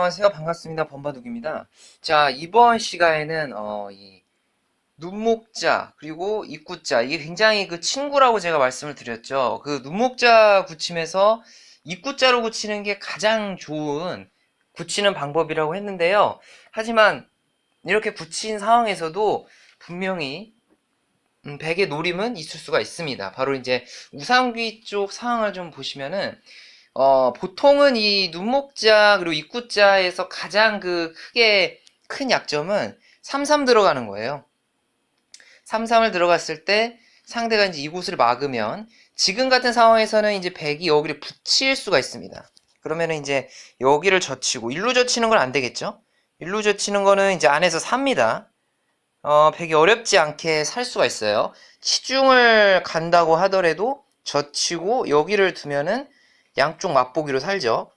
안녕하세요. 반갑습니다. 범바둑입니다. 자, 이번 시간에는, 어, 이, 눈목자, 그리고 입구자, 이게 굉장히 그 친구라고 제가 말씀을 드렸죠. 그 눈목자 굳힘에서 입구자로 굳히는 게 가장 좋은 굳히는 방법이라고 했는데요. 하지만, 이렇게 굳힌 상황에서도 분명히, 음, 백의 노림은 있을 수가 있습니다. 바로 이제 우상귀 쪽 상황을 좀 보시면은, 어, 보통은 이 눈목자 그리고 입구자에서 가장 그 크게 큰 약점은 33 들어가는 거예요. 33을 들어갔을 때 상대가 이제 이곳을 막으면 지금 같은 상황에서는 이제 백이 여기를 붙일 수가 있습니다. 그러면은 이제 여기를 젖히고 일로 젖히는 건 안 되겠죠? 일로 젖히는 거는 이제 안에서 삽니다. 어, 백이 어렵지 않게 살 수가 있어요. 치중을 간다고 하더라도 젖히고 여기를 두면은 양쪽 맛보기로 살죠.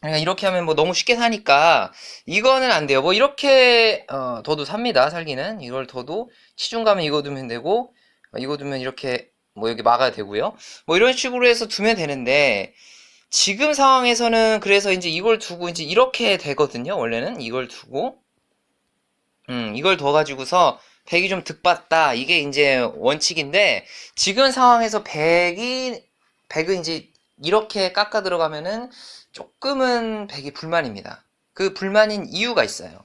그러니까 이렇게 하면 뭐 너무 쉽게 사니까 이거는 안 돼요. 뭐 이렇게 어, 둬도 삽니다. 살기는 이걸 둬도 치중 가면 이거 두면 되고 어, 이거 두면 이렇게 뭐 여기 막아야 되고요. 뭐 이런 식으로 해서 두면 되는데 지금 상황에서는 그래서 이제 이걸 두고 이제 이렇게 되거든요. 원래는 이걸 두고 음 이걸 둬 가지고서 백이 좀 득봤다. 이게 이제 원칙인데 지금 상황에서 백이 백은 이제 이렇게 깎아 들어가면은 조금은 백이 불만입니다. 그 불만인 이유가 있어요.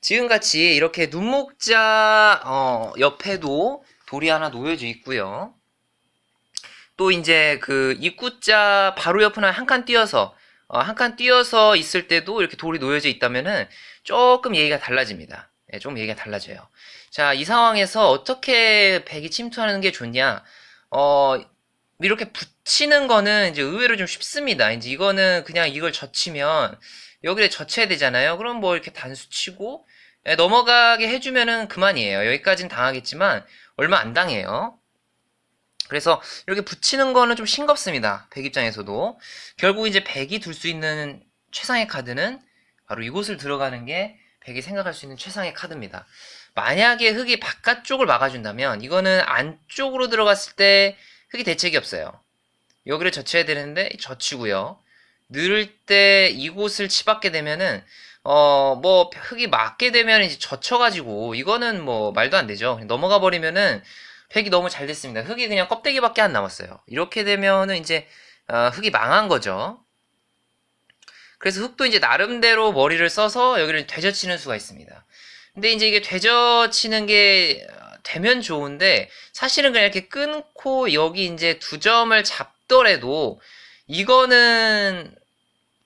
지금같이 이렇게 눈목자 어, 옆에도 돌이 하나 놓여져 있고요. 또 이제 그 입구자 바로 옆으로 한칸 띄어서 어, 한칸 띄어서 있을 때도 이렇게 돌이 놓여져 있다면은 조금 얘기가 달라집니다. 예, 좀 얘기가 달라져요. 자, 이 상황에서 어떻게 백이 침투하는 게 좋냐? 어, 이렇게 붙이는 거는 이제 의외로 좀 쉽습니다. 이제 이거는 그냥 이걸 젖히면 여기를 젖혀야 되잖아요. 그럼 뭐 이렇게 단수 치고 예, 넘어가게 해주면은 그만이에요. 여기까지는 당하겠지만 얼마 안 당해요. 그래서 이렇게 붙이는 거는 좀 싱겁습니다. 백 입장에서도. 결국 이제 백이 둘 수 있는 최상의 카드는 바로 이곳을 들어가는 게 백이 생각할 수 있는 최상의 카드입니다. 만약에 흑이 바깥쪽을 막아준다면 이거는 안쪽으로 들어갔을 때 흑이 대책이 없어요. 여기를 젖혀야 되는데 젖히고요. 늘을 때 이곳을 치받게 되면은 어뭐 흑이 맞게 되면 이제 젖혀가지고 이거는 뭐 말도 안 되죠. 넘어가 버리면은 팩이 너무 잘 됐습니다. 흑이 그냥 껍데기밖에 안 남았어요. 이렇게 되면은 이제 어, 흑이 망한 거죠. 그래서 흑도 이제 나름대로 머리를 써서 여기를 되젖히는 수가 있습니다. 근데 이제 이게 되젖히는 게 되면 좋은데 사실은 그냥 이렇게 끊고 여기 이제 두 점을 잡더라도 이거는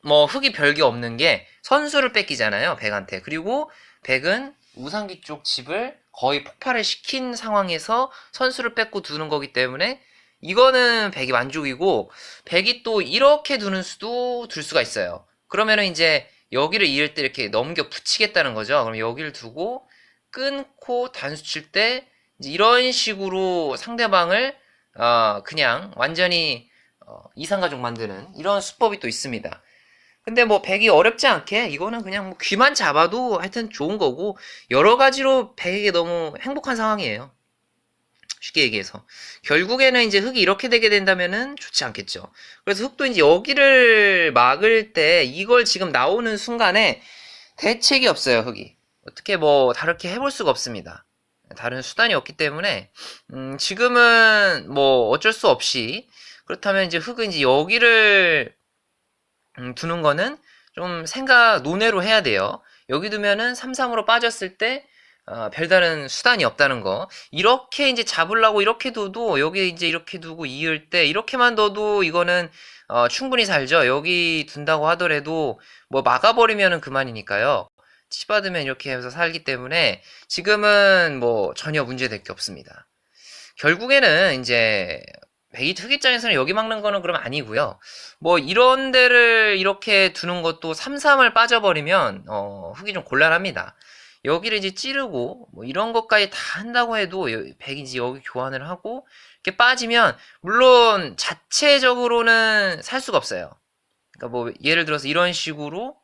뭐 흙이 별게 없는 게 선수를 뺏기잖아요 백한테. 그리고 백은 우상기 쪽 집을 거의 폭발을 시킨 상황에서 선수를 뺏고 두는 거기 때문에 이거는 백이 만족이고 백이 또 이렇게 두는 수도 둘 수가 있어요. 그러면은 이제 여기를 이을 때 이렇게 넘겨 붙이겠다는 거죠. 그럼 여기를 두고 끊고 단수 칠 때 이런 식으로 상대방을 어, 그냥 완전히 어, 이상가족 만드는 이런 수법이 또 있습니다. 근데 뭐 백이 어렵지 않게 이거는 그냥 뭐 귀만 잡아도 하여튼 좋은 거고 여러 가지로 백에게 너무 행복한 상황이에요. 쉽게 얘기해서 결국에는 이제 흙이 이렇게 되게 된다면은 좋지 않겠죠. 그래서 흙도 이제 여기를 막을 때 이걸 지금 나오는 순간에 대책이 없어요 흙이. 어떻게 뭐 다르게 해볼 수가 없습니다. 다른 수단이 없기 때문에 음, 지금은 뭐 어쩔 수 없이 그렇다면 이제 흙은 이제 여기를 음, 두는 거는 좀 생각 논외로 해야 돼요. 여기 두면은 3-3으로 빠졌을 때 어, 별다른 수단이 없다는 거. 이렇게 이제 잡으려고 이렇게 둬도 여기 이제 이렇게 두고 이을 때 이렇게만 둬도 이거는 어, 충분히 살죠. 여기 둔다고 하더라도 뭐 막아버리면은 그만이니까요. 치받으면 이렇게 해서 살기 때문에 지금은 뭐 전혀 문제될 게 없습니다. 결국에는 이제 백이 특 입장에서는 여기 막는 거는 그럼 아니고요. 뭐 이런 데를 이렇게 두는 것도 3-3을 빠져버리면 어, 흙이 좀 곤란합니다. 여기를 이제 찌르고 뭐 이런 것까지 다 한다고 해도 백이 이제 여기 교환을 하고 이렇게 빠지면 물론 자체적으로는 살 수가 없어요. 그러니까 뭐 예를 들어서 이런 식으로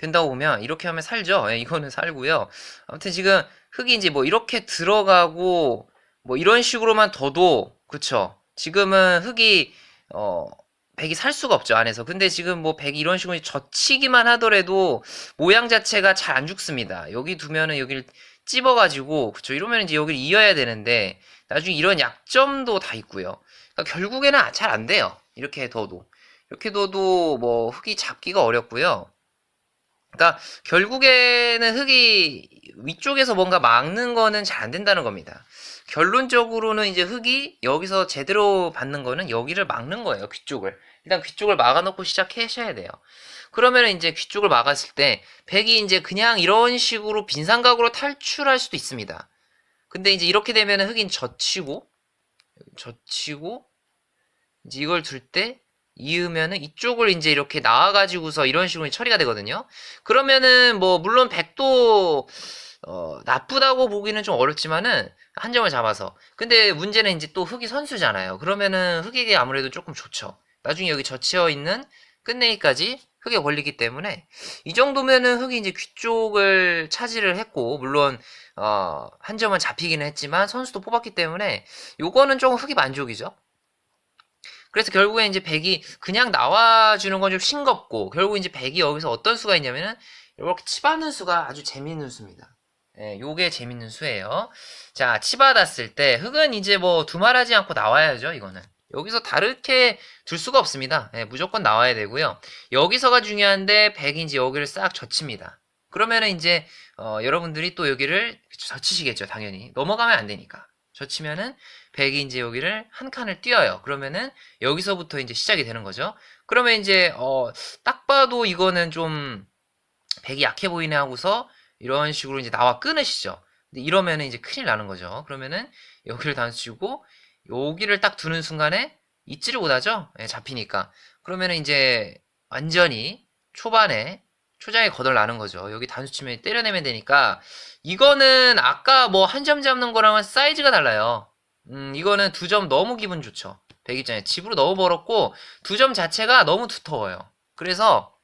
된다고 보면 이렇게 하면 살죠. 예, 이거는 살고요. 아무튼 지금 흙이 이제 뭐 이렇게 들어가고 뭐 이런 식으로만 둬도 그쵸. 지금은 흙이 어 백이 살 수가 없죠, 안에서. 근데 지금 뭐 백이 이런 식으로 젖히기만 하더라도 모양 자체가 잘 안 죽습니다. 여기 두면은 여기를 찝어가지고, 그쵸. 이러면 이제 여기를 이어야 되는데, 나중에 이런 약점도 다 있고요. 그러니까 결국에는 잘 안 돼요. 이렇게 둬도. 이렇게 둬도 뭐 흙이 잡기가 어렵고요. 그러니까 결국에는 흙이 위쪽에서 뭔가 막는 거는 잘 안 된다는 겁니다. 결론적으로는 이제 흙이 여기서 제대로 받는 거는 여기를 막는 거예요. 귀 쪽을. 일단 귀 쪽을 막아놓고 시작하셔야 돼요. 그러면 이제 귀 쪽을 막았을 때 백이 이제 그냥 이런 식으로 빈삼각으로 탈출할 수도 있습니다. 근데 이제 이렇게 되면 흙인 젖히고 젖히고 이제 이걸 둘 때 이으면은 이쪽을 이제 이렇게 나와가지고서 이런 식으로 처리가 되거든요. 그러면은 뭐 물론 백도 어, 나쁘다고 보기는 좀 어렵지만은 한 점을 잡아서 근데 문제는 이제 또 흙이 선수잖아요. 그러면은 흙에게 아무래도 조금 좋죠. 나중에 여기 젖혀 있는 끝내기까지 흙에 걸리기 때문에 이 정도면은 흙이 이제 귀 쪽을 차지를 했고 물론 어, 한 점은 잡히기는 했지만 선수도 뽑았기 때문에 요거는 조금 흙이 만족이죠. 그래서 결국에 이제 백이 그냥 나와주는 건 좀 싱겁고 결국 이제 백이 여기서 어떤 수가 있냐면은 이렇게 치받는 수가 아주 재밌는 수입니다. 예, 요게 재밌는 수예요. 자, 치받았을 때 흙은 이제 뭐 두말하지 않고 나와야죠. 이거는 여기서 다르게 둘 수가 없습니다. 예, 무조건 나와야 되고요. 여기서가 중요한데 백이 이제 여기를 싹 젖힙니다. 그러면은 이제 어, 여러분들이 또 여기를 젖히시겠죠, 당연히 넘어가면 안 되니까. 젖히면은 백이 이제 여기를 한 칸을 띄어요. 그러면은 여기서부터 이제 시작이 되는 거죠. 그러면 이제 어, 딱 봐도 이거는 좀 백이 약해 보이네 하고서 이런 식으로 이제 나와 끊으시죠. 근데 이러면은 이제 큰일 나는 거죠. 그러면은 여기를 단수치고 여기를 딱 두는 순간에 잊지를 못하죠. 예, 잡히니까. 그러면은 이제 완전히 초반에 초장에 거덜나는 거죠. 여기 단수치면 때려내면 되니까 이거는 아까 뭐 한 점 잡는 거랑은 사이즈가 달라요. 음, 이거는 두 점 너무 기분 좋죠. 백 입장에 집으로 너무 벌었고 두 점 자체가 너무 두터워요. 그래서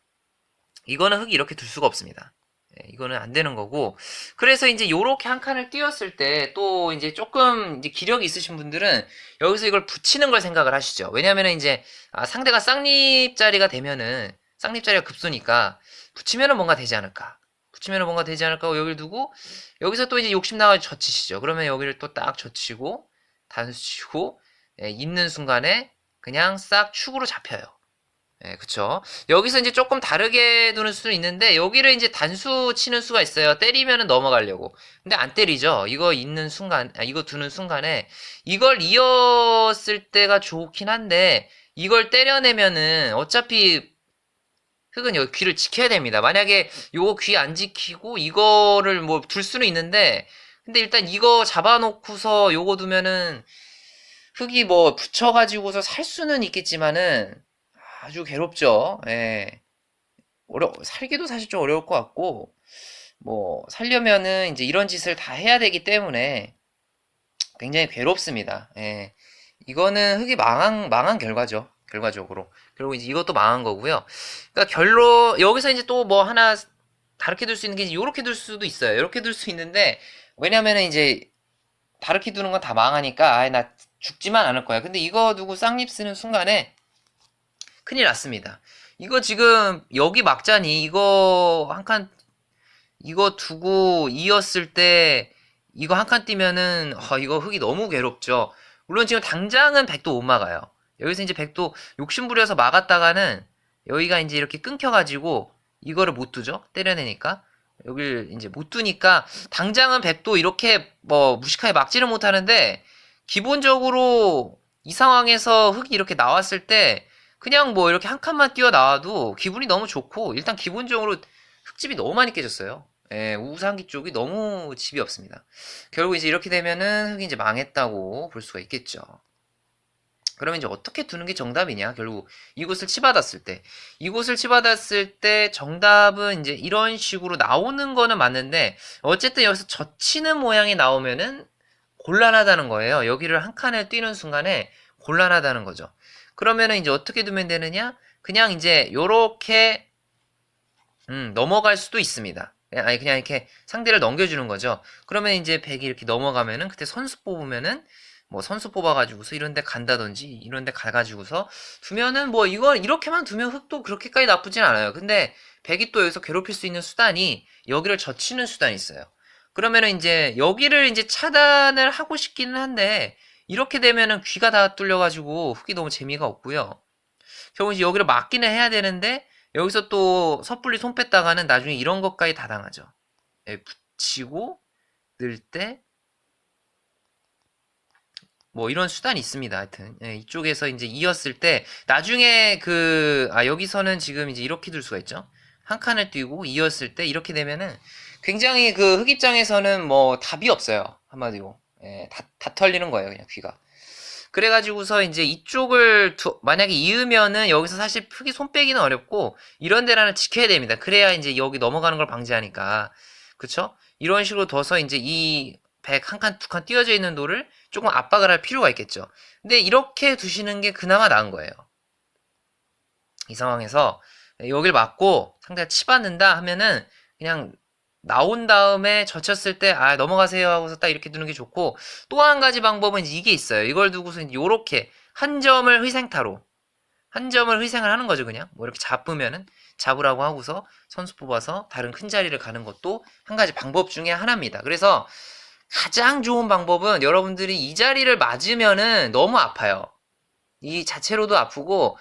이거는 흙이 이렇게 둘 수가 없습니다. 예, 이거는 안 되는 거고 그래서 이제 요렇게 한 칸을 띄웠을 때 또 이제 조금 이제 기력이 있으신 분들은 여기서 이걸 붙이는 걸 생각을 하시죠. 왜냐면은 이제 아, 상대가 쌍립자리가 되면은 쌍립자리가 급소니까 붙이면은 뭔가 되지 않을까. 붙이면은 뭔가 되지 않을까 하고 여기를 두고 여기서 또 이제 욕심 나가 젖히시죠. 그러면 여기를 또 딱 젖히고 단수 치고 예, 있는 순간에 그냥 싹 축으로 잡혀요. 예, 그쵸. 여기서 이제 조금 다르게 두는 수는 있는데, 여기를 이제 단수 치는 수가 있어요. 때리면은 넘어가려고. 근데 안 때리죠. 이거 있는 순간, 아, 이거 두는 순간에, 이걸 이었을 때가 좋긴 한데, 이걸 때려내면은, 어차피, 흙은 여기 귀를 지켜야 됩니다. 만약에 요거 귀 안 지키고, 이거를 뭐 둘 수는 있는데, 근데 일단 이거 잡아놓고서 요거 두면은, 흙이 뭐 붙여가지고서 살 수는 있겠지만은, 아주 괴롭죠. 예. 어려, 살기도 사실 좀 어려울 것 같고, 뭐, 살려면은 이제 이런 짓을 다 해야 되기 때문에 굉장히 괴롭습니다. 예. 이거는 흙이 망한, 망한 결과죠. 결과적으로. 그리고 이제 이것도 망한 거고요. 그러니까 결로, 여기서 이제 또 뭐 하나 다르게 둘 수 있는 게 이렇게 둘 수도 있어요. 이렇게 둘 수 있는데, 왜냐면은 이제 다르게 두는 건 다 망하니까, 아예 나 죽지만 않을 거야. 근데 이거 두고 쌍립 쓰는 순간에 큰일 났습니다. 이거 지금 여기 막자니 이거 한 칸 이거 두고 이었을 때 이거 한 칸 뛰면은 어, 이거 흙이 너무 괴롭죠. 물론 지금 당장은 백도 못 막아요. 여기서 이제 백도 욕심 부려서 막았다가는 여기가 이제 이렇게 끊겨가지고 이거를 못 두죠. 때려내니까 여길 이제 못 두니까 당장은 백도 이렇게 뭐 무식하게 막지를 못하는데 기본적으로 이 상황에서 흙이 이렇게 나왔을 때 그냥 뭐 이렇게 한 칸만 뛰어 나와도 기분이 너무 좋고 일단 기본적으로 흙집이 너무 많이 깨졌어요. 예, 우상기 쪽이 너무 집이 없습니다. 결국 이제 이렇게 되면은 흙이 이제 망했다고 볼 수가 있겠죠. 그러면 이제 어떻게 두는 게 정답이냐? 결국 이곳을 치받았을 때 이곳을 치받았을 때 정답은 이제 이런 식으로 나오는 거는 맞는데 어쨌든 여기서 젖히는 모양이 나오면은 곤란하다는 거예요. 여기를 한 칸을 뛰는 순간에 곤란하다는 거죠. 그러면은 이제 어떻게 두면 되느냐? 그냥 이제 요렇게 음, 넘어갈 수도 있습니다. 아니 그냥 이렇게 상대를 넘겨주는 거죠. 그러면 이제 백이 이렇게 넘어가면은 그때 선수 뽑으면은 뭐 선수 뽑아가지고서 이런 데 간다든지 이런 데 가가지고서 두면은 뭐 이거 이렇게만 두면 흙도 그렇게까지 나쁘진 않아요. 근데 백이 또 여기서 괴롭힐 수 있는 수단이 여기를 젖히는 수단이 있어요. 그러면은 이제 여기를 이제 차단을 하고 싶기는 한데 이렇게 되면은 귀가 다 뚫려가지고 흙이 너무 재미가 없고요. 결국 이제 여기를 막기는 해야 되는데 여기서 또 섣불리 손 뺐다가는 나중에 이런 것까지 다 당하죠. 예, 붙이고 늘 때 뭐 이런 수단이 있습니다. 하여튼 예, 이쪽에서 이제 이었을 때 나중에 그 아 여기서는 지금 이제 이렇게 둘 수가 있죠. 한 칸을 띄고 이었을 때 이렇게 되면은 굉장히 그흙 입장에서는 뭐 답이 없어요. 한마디로 예, 다, 다 털리는 거예요. 그냥 귀가. 그래가지고서 이제 이쪽을 두- 만약에 이으면은 여기서 사실 흙이 손 빼기는 어렵고 이런 데라는 지켜야 됩니다. 그래야 이제 여기 넘어가는 걸 방지하니까 그쵸? 이런 식으로 둬서 이제 이 백한 칸, 두 칸 띄어져 있는 돌을 조금 압박을 할 필요가 있겠죠. 근데 이렇게 두시는 게 그나마 나은 거예요. 이 상황에서 여길 맞고 상대가 치받는다 하면은 그냥 나온 다음에 젖혔을 때 아 넘어가세요 하고서 딱 이렇게 두는 게 좋고 또 한 가지 방법은 이게 있어요. 이걸 두고서 요렇게 한 점을 희생타로 한 점을 희생을 하는 거죠 그냥 뭐 이렇게 잡으면은 잡으라고 하고서 선수 뽑아서 다른 큰 자리를 가는 것도 한 가지 방법 중에 하나입니다. 그래서 가장 좋은 방법은 여러분들이 이 자리를 맞으면은 너무 아파요. 이 자체로도 아프고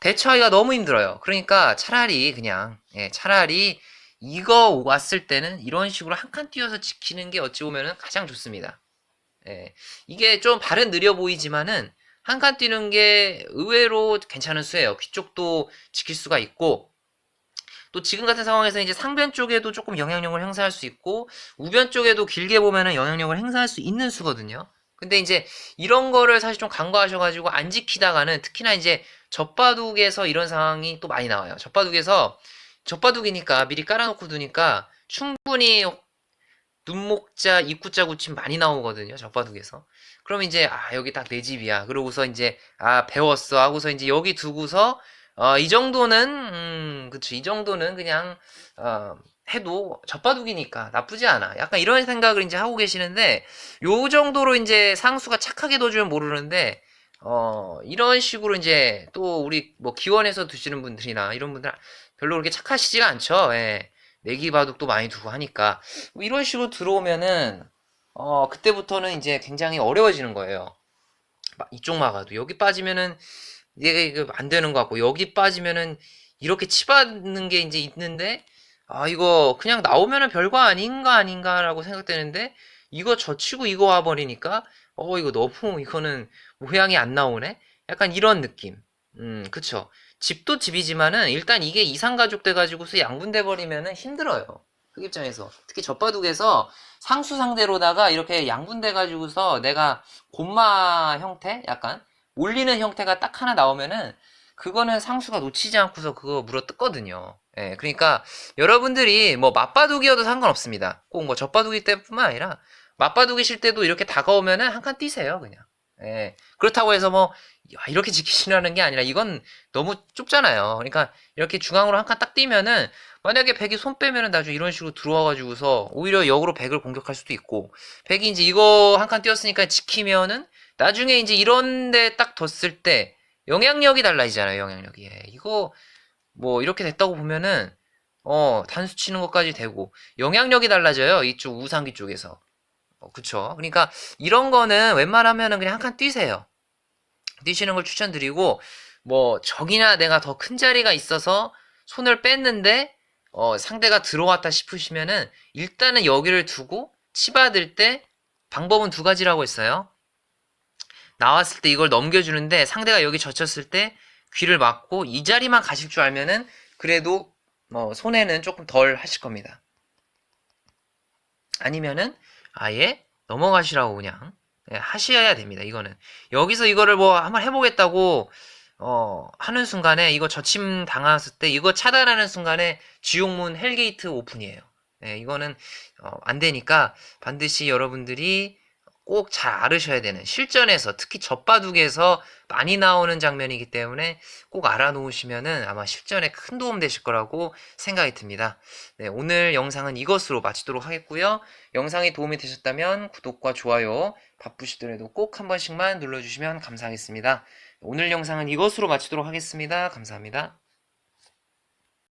대처하기가 너무 힘들어요. 그러니까 차라리 그냥 예, 차라리 이거 왔을 때는 이런 식으로 한칸 띄어서 지키는 게 어찌 보면은 가장 좋습니다. 예, 이게 좀 발은 느려 보이지만은 한 칸 뛰는 게 의외로 괜찮은 수예요. 귀 쪽도 지킬 수가 있고 또 지금 같은 상황에서 이제 상변 쪽에도 조금 영향력을 행사할 수 있고 우변 쪽에도 길게 보면은 영향력을 행사할 수 있는 수거든요. 근데 이제 이런 거를 사실 좀 간과하셔가지고 안 지키다가는 특히나 이제 젖바둑에서 이런 상황이 또 많이 나와요. 젖바둑에서 젖바둑이니까 미리 깔아놓고 두니까 충분히 눈목자, 입구자 구침 많이 나오거든요. 젖바둑에서. 그럼 이제 아 여기 딱 내 집이야. 그러고서 이제 아 배웠어 하고서 이제 여기 두고서 어, 이 정도는 음 그치 이 정도는 그냥 어, 해도 젖바둑이니까 나쁘지 않아. 약간 이런 생각을 이제 하고 계시는데 요 정도로 이제 상수가 착하게 둬주면 모르는데 어 이런 식으로 이제 또 우리 뭐 기원에서 두시는 분들이나 이런 분들 별로 그렇게 착하시지가 않죠. 예. 내기 바둑도 많이 두고 하니까 뭐 이런 식으로 들어오면은 어 그때부터는 이제 굉장히 어려워지는 거예요. 막 이쪽 막아도 여기 빠지면은 얘가 이거 안 되는 것 같고 여기 빠지면은 이렇게 치받는 게 이제 있는데 아 이거 그냥 나오면은 별거 아닌가 아닌가라고 생각되는데 이거 젖히고 이거 와버리니까 어 이거 너무 이거는 모양이 안 나오네? 약간 이런 느낌. 음 그쵸. 집도 집이지만은 일단 이게 이상가족 돼가지고서 양분돼 버리면은 힘들어요. 그 입장에서. 특히 젖바둑에서 상수 상대로다가 이렇게 양분돼 가지고서 내가 곰마 형태? 약간 올리는 형태가 딱 하나 나오면은 그거는 상수가 놓치지 않고서 그거 물어 뜯거든요. 예, 그러니까 여러분들이 뭐 맞바둑이어도 상관없습니다. 꼭 뭐 젖바둑이 때뿐만 아니라 맞바둑이실 때도 이렇게 다가오면은 한 칸 뛰세요, 그냥. 예, 그렇다고 해서 뭐 야, 이렇게 지키시라는 게 아니라 이건 너무 좁잖아요. 그러니까 이렇게 중앙으로 한 칸 딱 뛰면은 만약에 백이 손 빼면은 나중에 이런 식으로 들어와가지고서 오히려 역으로 백을 공격할 수도 있고 백이 이제 이거 한 칸 뛰었으니까 지키면은 나중에 이제 이런 데 딱 뒀을 때 영향력이 달라지잖아요, 영향력이. 예, 이거 뭐 이렇게 됐다고 보면은 어, 단수 치는 것까지 되고 영향력이 달라져요. 이쪽 우상기 쪽에서. 어, 그쵸? 그러니까 이런 거는 웬만하면은 그냥 한 칸 뛰세요. 뛰시는 걸 추천드리고 뭐 적이나 내가 더 큰 자리가 있어서 손을 뺐는데 어, 상대가 들어왔다 싶으시면은 일단은 여기를 두고 치받을 때 방법은 두 가지라고 했어요. 나왔을 때 이걸 넘겨주는데 상대가 여기 젖혔을 때 귀를 막고 이 자리만 가실 줄 알면은 그래도 뭐 손해는 조금 덜 하실 겁니다. 아니면은 아예 넘어가시라고 그냥 예, 하셔야 됩니다. 이거는 여기서 이거를 뭐 한번 해보겠다고 어, 하는 순간에 이거 저침 당했을 때 이거 차단하는 순간에 지옥문 헬게이트 오픈이에요. 예, 이거는 어, 안 되니까 반드시 여러분들이 꼭 잘 알으셔야 되는 실전에서 특히 젖바둑에서 많이 나오는 장면이기 때문에 꼭 알아놓으시면은 아마 실전에 큰 도움 되실 거라고 생각이 듭니다. 네, 오늘 영상은 이것으로 마치도록 하겠고요. 영상이 도움이 되셨다면 구독과 좋아요 바쁘시더라도 꼭 한 번씩만 눌러주시면 감사하겠습니다. 오늘 영상은 이것으로 마치도록 하겠습니다. 감사합니다.